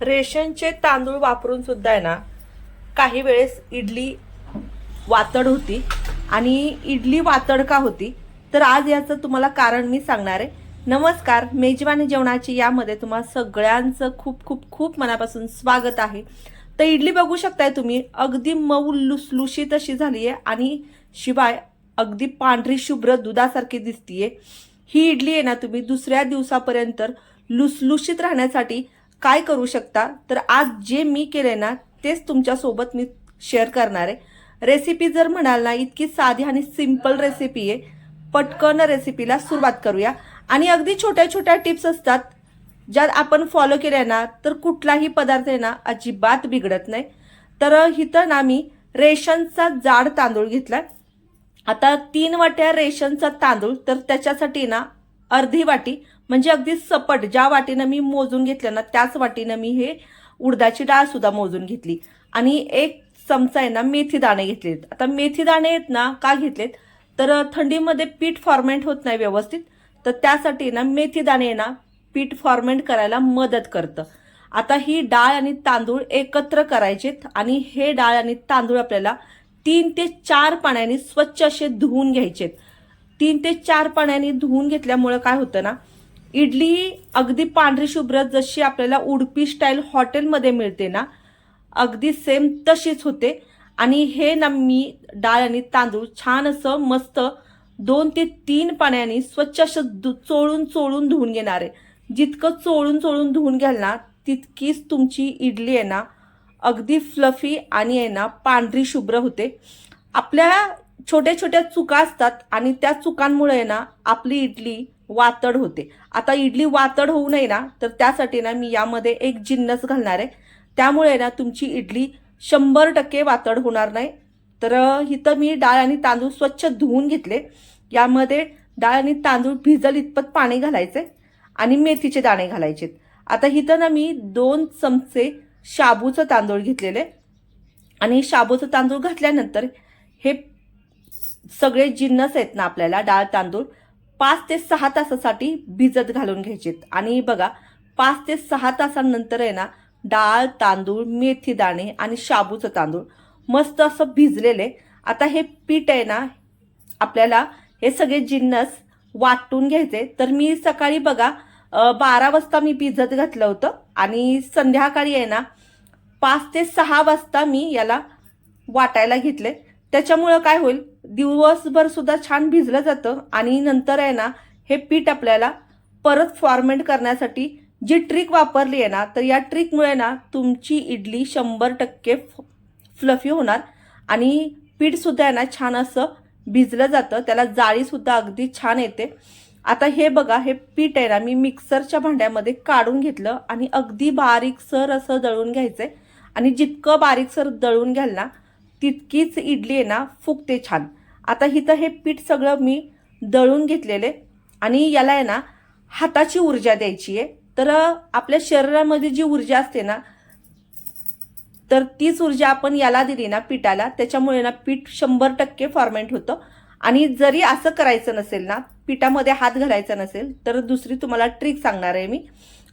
रेशनचे तांदूळ वापरून सुद्धा आहे ना काही वेळेस इडली वातड होती. आणि इडली वातड का होती? तर आज याचं तुम्हाला कारण मी सांगणार आहे. नमस्कार मेजवानी जेवणाची यामध्ये तुम्हाला सगळ्यांचं खूप खूप खूप मनापासून स्वागत आहे. तर इडली बघू शकताय तुम्ही अगदी मऊ लुसलुशीत अशी झाली आहे आणि शिवाय अगदी पांढरी शुभ्र दुधासारखी दिसतीये. ही इडली आहे ना तुम्ही दुसऱ्या दिवसापर्यंत लुसलुशीत राहण्यासाठी काय करू शकता? तर आज जे मी केले ना तेच तुमच्यासोबत मी शेअर करणार आहे. रेसिपी जर म्हणाल ना इतकी साधी आणि सिंपल रेसिपी आहे. पटकन रेसिपीला सुरुवात करूया. आणि अगदी छोट्या छोट्या टिप्स असतात ज्या आपण फॉलो केल्या ना तर कुठलाही पदार्थ आहे ना अजिबात बिघडत नाही. तर इथं ना मी रेशनचा जाड तांदूळ घेतला आता तीन वाट्या रेशनचा तांदूळ तर त्याच्यासाठी ना अर्धी वाटी म्हणजे अगदी सपट ज्या वाटीनं मी मोजून घेतलं ना त्याच वाटीनं मी हे उडदाची डाळ सुद्धा मोजून घेतली. आणि एक चमचा आहे ना मेथी दाणे घेतलेत. आता मेथी दाणे आहेत ना का घेतलेत? तर थंडीमध्ये पीठ फॉर्मेंट होत नाही व्यवस्थित. तर त्यासाठी ना मेथी दाणे आहे ना पीठ फॉर्मेंट करायला मदत करतं. आता ही डाळ आणि तांदूळ एकत्र करायचेत आणि हे डाळ आणि तांदूळ आपल्याला तीन ते चार पाण्याने स्वच्छ असे धुवून घ्यायचेत. तीन ते चार पाण्याने धुवून घेतल्यामुळं काय होतं ना इडली अगदी पांढरी शुभ्र जशी आपल्याला उडपी स्टाईल हॉटेलमध्ये मिळते ना अगदी सेम तशीच होते. आणि हे ना मी डाळ आणि तांदूळ छान असं मस्त दोन ते तीन पाण्याने स्वच्छ असं चोळून चोळून धुवून घेणार आहे. जितकं चोळून चोळून धुवून घ्याल ना तितकीच तुमची इडली आहे ना अगदी फ्लफी आणि आहे ना पांढरी शुभ्र होते. आपल्या छोट्या छोट्या चुका असतात आणि त्या चुकांमुळे आहे ना आपली इडली वातड होते. आता इडली वातड होऊ नये ना तर त्यासाठी ना मी यामध्ये एक जिन्नस घालणार आहे. त्यामुळे ना तुमची इडली शंभर टक्के वातड होणार नाही. तर इथं मी डाळ आणि तांदूळ स्वच्छ धुवून घेतले. यामध्ये डाळ आणि तांदूळ भिजल इतपत पाणी घालायचे आणि मेथीचे दाणे घालायचे आता इथं ना मी दोन चमचे शाबूचं तांदूळ घेतलेले. आणि शाबूचं तांदूळ घातल्यानंतर हे सगळे जिन्नस आहेत ना आपल्याला डाळ तांदूळ पाच ते सहा तासासाठी भिजत घालून घ्यायचेत. आणि बघा पाच ते सहा तासांनंतर आहे ना डाळ तांदूळ मेथी दाणे आणि शाबूचं तांदूळ मस्त असं भिजलेले. आता हे पीठ आहे ना आपल्याला हे सगळे जिन्नस वाटून घ्यायचे. तर मी सकाळी बघा बारा वाजता मी भिजत घातलं होतं. आणि संध्याकाळी आहे ना पाच ते सहा वाजता मी याला वाटायला घेतले. त्याच्यामुळं काय होईल दिवसभर सुद्धा छान भिजलं जातं आणि नंतर आहे ना हे पीठ आपल्याला परत फॉर्मेट करण्यासाठी जी ट्रिक वापरली आहे ना तर या ट्रिकमुळे ना तुमची इडली शंभर टक्के फ्लफी होणार आणि पीठसुद्धा आहे ना छान असं भिजलं जातं त्याला जाळीसुद्धा अगदी छान येते. आता हे बघा हे पीठ आहे ना मी मिक्सरच्या भांड्यामध्ये काढून घेतलं आणि अगदी बारीकसर असं दळून आहे आणि जितकं बारीकसर दळून घ्याल ना तितकीच इडली आहे ना फुगते छान. आता इथं हे पीठ सगळं मी दळून घेतलेले आणि याला आहे ना हाताची ऊर्जा द्यायची आहे. तर आपल्या शरीरामध्ये जी ऊर्जा असते ना तर तीच ऊर्जा आपण याला दिली ना पिठाला त्याच्यामुळे ना पीठ शंभर टक्के फॉर्मेंट होतं. आणि जरी असं करायचं नसेल ना पिठामध्ये हात घालायचा नसेल तर दुसरी तुम्हाला ट्रिक सांगणार आहे मी.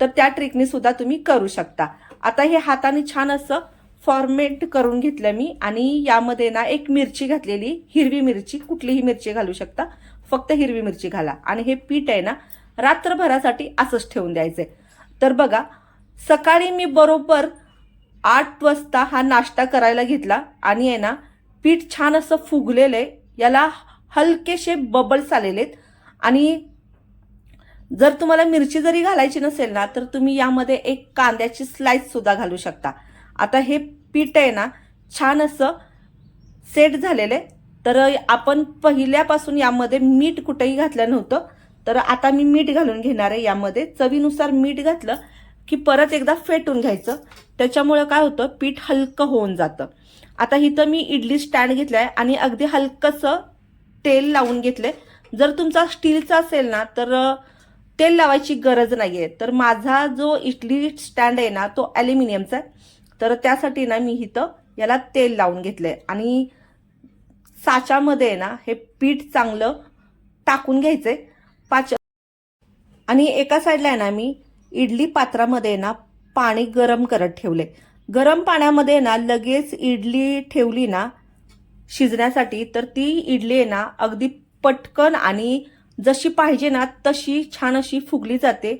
तर त्या ट्रिकने सुद्धा तुम्ही करू शकता. आता हे हाताने छान असं फॉर्मेट करून घेतलं मी आणि यामध्ये ना एक मिरची घातलेली हिरवी मिरची कुठलीही मिरची घालू शकता फक्त हिरवी मिरची घाला. आणि हे पीठ आहे ना रात्रभरासाठी असंच ठेवून आहे तर बघा सकाळी मी बरोबर आठ वाजता हा नाश्ता करायला घेतला आणि आहे ना पीठ छान असं फुगलेलं आहे. याला हलकेसे बबल्स आलेले आहेत. आणि जर तुम्हाला मिरची जरी घालायची नसेल ना तर तुम्ही यामध्ये एक कांद्याची स्लाईससुद्धा घालू शकता. आता हे पीठ आहे ना छान असं सेट झालेलं आहे. तर आपण पहिल्यापासून यामध्ये मीठ कुठेही घातलं नव्हतं. तर आता मी मीठ घालून घेणार आहे यामध्ये. चवीनुसार मीठ घातलं की परत एकदा फेटून घ्यायचं. त्याच्यामुळं काय होतं पीठ हलकं होऊन जातं. आता इथं मी इडली स्टँड घेतलाय आणि अगदी हलकंसं तेल लावून घेतले जर तुमचा स्टीलचा असेल ना तर तेल लावायची गरज नाही आहे तर माझा जो इडली स्टँड आहे ना तो ॲल्युमिनियमचा आहे. तर त्यासाठी ना मी इथं याला तेल लावून घेतलं आहे आणि साच्यामध्ये आहे ना हे पीठ चांगलं टाकून घ्यायचंय. पाच आणि एका साईडला आहे ना मी इडली पात्रामध्ये आहे ना पाणी गरम करत ठेवले गरम पाण्यामध्ये ना लगेच इडली ठेवली ना शिजण्यासाठी तर ती इडली आहे ना अगदी पटकन आणि जशी पाहिजे ना तशी छान अशी फुगली जाते.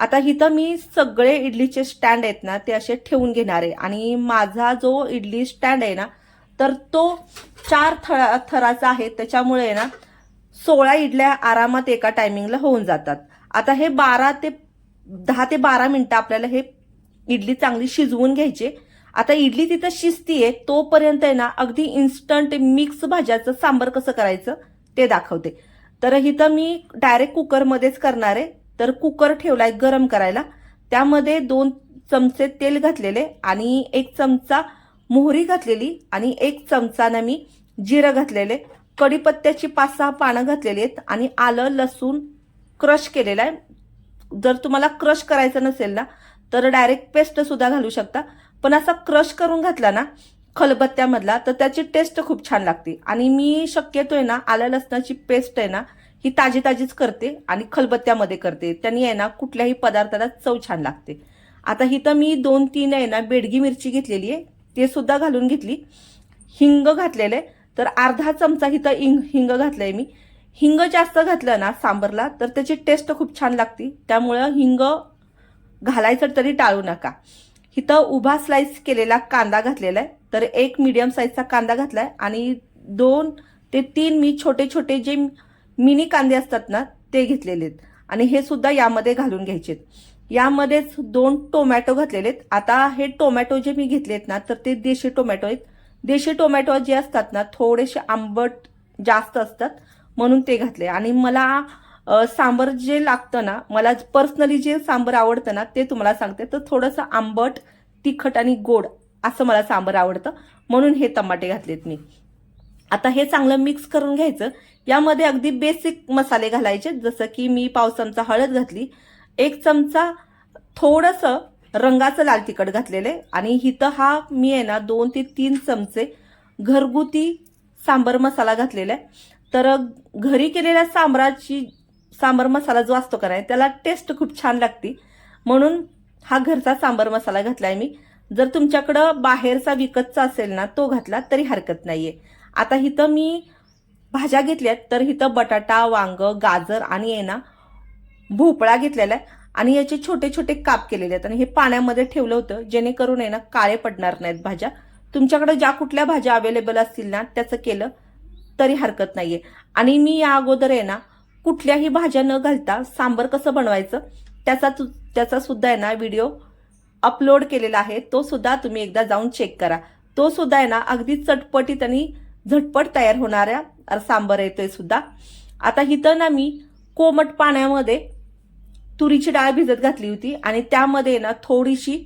आता इथं मी सगळे इडलीचे स्टँड आहेत ना ते असे ठेवून घेणार आहे. आणि माझा जो इडली स्टँड आहे ना तर तो चार थरा थराचा आहे. त्याच्यामुळे आहे ना सोळा इडल्या आरामात एका टायमिंगला होऊन जातात. आता हे बारा ते दहा ते बारा मिनटं आपल्याला हे इडली चांगली शिजवून घ्यायची आता इडली तिथं शिजतीये तोपर्यंत आहे ना अगदी इन्स्टंट मिक्स भाज्याचं सांबर कसं करायचं ते दाखवते. तर इथं मी डायरेक्ट कुकरमध्येच करणार आहे. तर कुकर ठेवलाय गरम करायला. त्यामध्ये दोन चमचे तेल घातलेले आणि एक चमचा मोहरी घातलेली आणि एक चमचानं मी जिरं घातलेले. कढीपत्त्याची पाच सहा पानं घातलेली आहेत आणि आलं लसूण क्रश केलेलं आहे. जर तुम्हाला क्रश करायचं नसेल ना तर डायरेक्ट पेस्ट सुद्धा घालू शकता. पण असा क्रश करून घातला ना खलबत्त्यामधला तर त्याची टेस्ट खूप छान लागते. आणि मी शक्यतो आहे ना आलं लसणाची पेस्ट आहे ना ही ताजी ताजीच करते आणि खलबत्त्यामध्ये करते. त्यांनी आहे ना कुठल्याही पदार्थाला चव छान लागते. आता इथं मी दोन तीन आहे ना बेडगी मिरची घेतलेली आहे. ते सुद्धा घालून घेतली. हिंग घातलेलं आहे. तर अर्धा चमचा इथं हिंग हिंग घातलंय मी. हिंग जास्त घातलं ना सांबरला तर त्याची टेस्ट खूप छान लागते. त्यामुळं हिंग घालायचं तरी टाळू नका. इथं उभा स्लाइस केलेला कांदा घातलेला आहे. तर एक मीडियम साईजचा कांदा घातलाय आणि दोन ते तीन मी छोटे छोटे जे मिनी कांदे असतात ना ते घेतलेले आहेत आणि हे सुद्धा यामध्ये घालून घ्यायचे यामध्येच दोन टोमॅटो घातलेले आहेत आता हे टोमॅटो जे मी घेतलेत ना तर ते देशी टोमॅटो आहेत. देशी टोमॅटो जे असतात ना थोडेसे आंबट जास्त असतात म्हणून ते घातले. आणि मला सांबर जे लागतं ना मला पर्सनली जे सांबर आवडतं ना ते तुम्हाला सांगते. तर थोडंसं आंबट तिखट आणि गोड असं मला सांबर आवडतं. म्हणून हे टमाटे घातलेत मी. आता हे चांगलं मिक्स करून घ्यायचं. यामध्ये अगदी बेसिक मसाले घालायचे. जसं की मी पाव चमचा हळद घातली. एक चमचा थोडंसं रंगाचं लाल तिखट घातलेलं आहे. आणि इथं हा मी आहे ना दोन ते तीन चमचे घरगुती सांबर मसाला घातलेला आहे. तर घरी केलेल्या सांबराची सांबर मसाला जो असतो का नाही त्याला टेस्ट खूप छान लागते. म्हणून हा घरचा सांबर मसाला घातला आहे मी. जर तुमच्याकडं बाहेरचा विकतचा असेल ना तो घातला तरी हरकत नाहीये. आता इथं मी भाज्या घेतल्यात तर इथं बटाटा वांग गाजर आणि आहे ना भोपळा घेतलेला आहे. आणि याचे छोटे छोटे काप केलेले आहेत. आणि हे पाण्यामध्ये ठेवलं होतं जेणेकरून आहे ना काळे पडणार नाहीत भाज्या. तुमच्याकडे ज्या कुठल्या भाज्या अवेलेबल असतील ना त्याचं केलं तरी हरकत नाहीये. आणि मी या अगोदर आहे ना कुठल्याही भाज्या न घालता सांबर कसं बनवायचं त्याचा तु- त्याचा सुद्धा आहे ना व्हिडिओ अपलोड केलेला आहे. तो सुद्धा तुम्ही एकदा जाऊन चेक करा. तो सुद्धा आहे ना अगदी चटपटीत आणि झटपट तयार होणाऱ्या सांबर येतोय सुद्धा. आता इथं ना मी कोमट पाण्यामध्ये तुरीची डाळ भिजत घातली होती आणि त्यामध्ये ना थोडीशी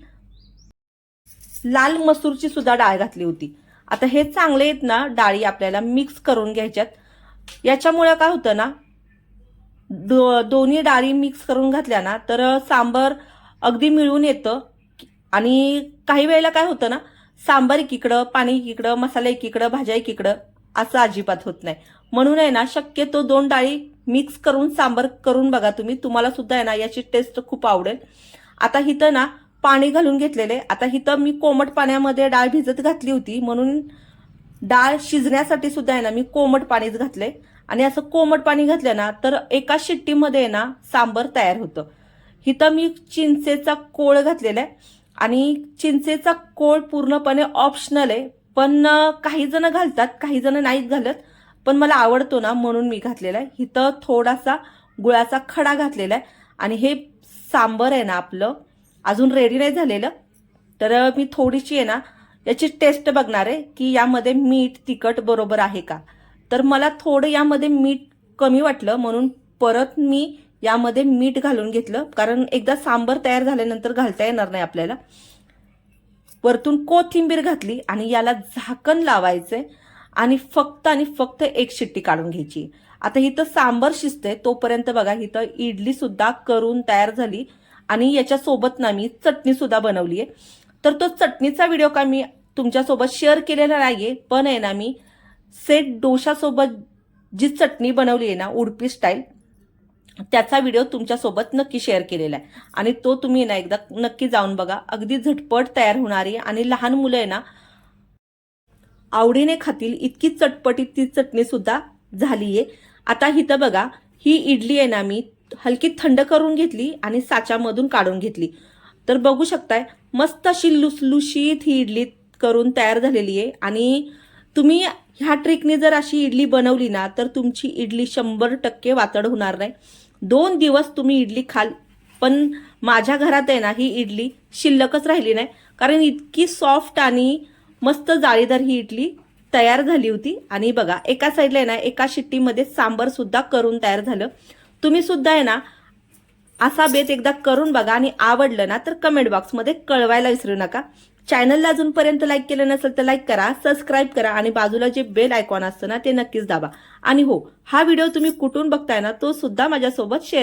लाल मसूरची सुद्धा डाळ घातली होती. आता हे चांगले आहेत ना डाळी आपल्याला मिक्स करून घ्यायच्यात. याच्यामुळे काय होतं ना दो दोन्ही डाळी मिक्स करून घातल्या ना तर सांबर अगदी मिळून येतं. आणि काही वेळेला काय होतं ना सांबार एकीकडं पाणी एकीकडं मसाला एकीकडं भाज्या एकीकडं असं अजिबात होत नाही. म्हणून आहे ना शक्यतो दोन डाळी मिक्स करून सांबार करून बघा तुम्ही. तुम्हाला सुद्धा आहे ना याची टेस्ट खूप आवडेल. आता इथं ना पाणी घालून घेतलेले. आता हिथं मी कोमट पाण्यामध्ये डाळ भिजत घातली होती. म्हणून डाळ शिजण्यासाठी सुद्धा आहे ना मी कोमट पाणीच घातले आणि असं कोमट पाणी घातलं ना तर एका शिट्टीमध्ये आहे ना सांबर तयार होतं. इथं मी चिंचेचा कोळ घातलेला आहे. आणि चिंचेचा कोळ पूर्णपणे ऑप्शनल आहे. पण काही जण घालतात काही जण नाहीत घालत. पण मला आवडतो ना म्हणून मी घातलेला आहे. इथं थोडासा गुळाचा खडा घातलेला आहे. आणि हे सांबर आहे ना आपलं अजून रेडी नाही झालेलं. तर मी थोडीशी आहे ना याची टेस्ट बघणार आहे की यामध्ये मीठ तिखट बरोबर आहे का. तर मला थोडं यामध्ये मीठ कमी वाटलं म्हणून परत मी यामध्ये मीठ घालून घेतलं. कारण एकदा सांबर तयार झाल्यानंतर घालता येणार नाही आपल्याला. वरतून कोथिंबीर घातली आणि याला झाकण लावायचंय. आणि फक्त आणि फक्त एक शिट्टी काढून घ्यायची. आता इथं सांबर शिजते तोपर्यंत बघा इथं इडली सुद्धा करून तयार झाली. आणि याच्यासोबत ना मी चटणी सुद्धा बनवली आहे. तर तो चटणीचा व्हिडिओ का मी तुमच्यासोबत शेअर केलेला नाहीये. पण आहे ना मी सेट डोशासोबत जी चटणी बनवली आहे ना उडपी स्टाईल त्याचा व्हिडिओ तुमच्यासोबत नक्की शेअर केलेला आहे. आणि तो तुम्ही ना एकदा नक्की जाऊन बघा. अगदी झटपट तयार होणारी आणि लहान मुलं आहे ना आवडीने खातील इतकी चटपटीत ती चटणी सुद्धा आहे आता इथं बघा ही इडली आहे ना मी हलकी थंड करून घेतली आणि साच्यामधून काढून घेतली. तर बघू शकताय मस्त अशी लुसलुशीत ही इडली करून तयार झालेली आहे आणि तुम्ही ह्या ट्रिकने जर अशी इडली बनवली ना तर तुमची इडली शंभर टक्के वातड होणार नाही. दोन दिवस तुम्ही इडली खाल पण माझ्या घरात आहे ना ही इडली शिल्लकच राहिली नाही. कारण इतकी सॉफ्ट आणि मस्त जाळीदार ही इडली तयार झाली होती. आणि बघा एका साईडला आहे ना एका शिट्टीमध्ये सांबर सुद्धा करून तयार झालं. तुम्ही सुद्धा आहे ना असा बेत एकदा करून बघा आणि आवडलं ना तर कमेंट बॉक्समध्ये कळवायला विसरू नका. चॅनलला अजूनपर्यंत लाईक केलं नसेल तर लाईक करा सबस्क्राईब करा आणि बाजूला जे बेल आयकॉन असतं ना ते नक्कीच दाबा. आणि हो हा व्हिडिओ तुम्ही कुठून बघताय ना तो सुद्धा माझ्यासोबत शेअर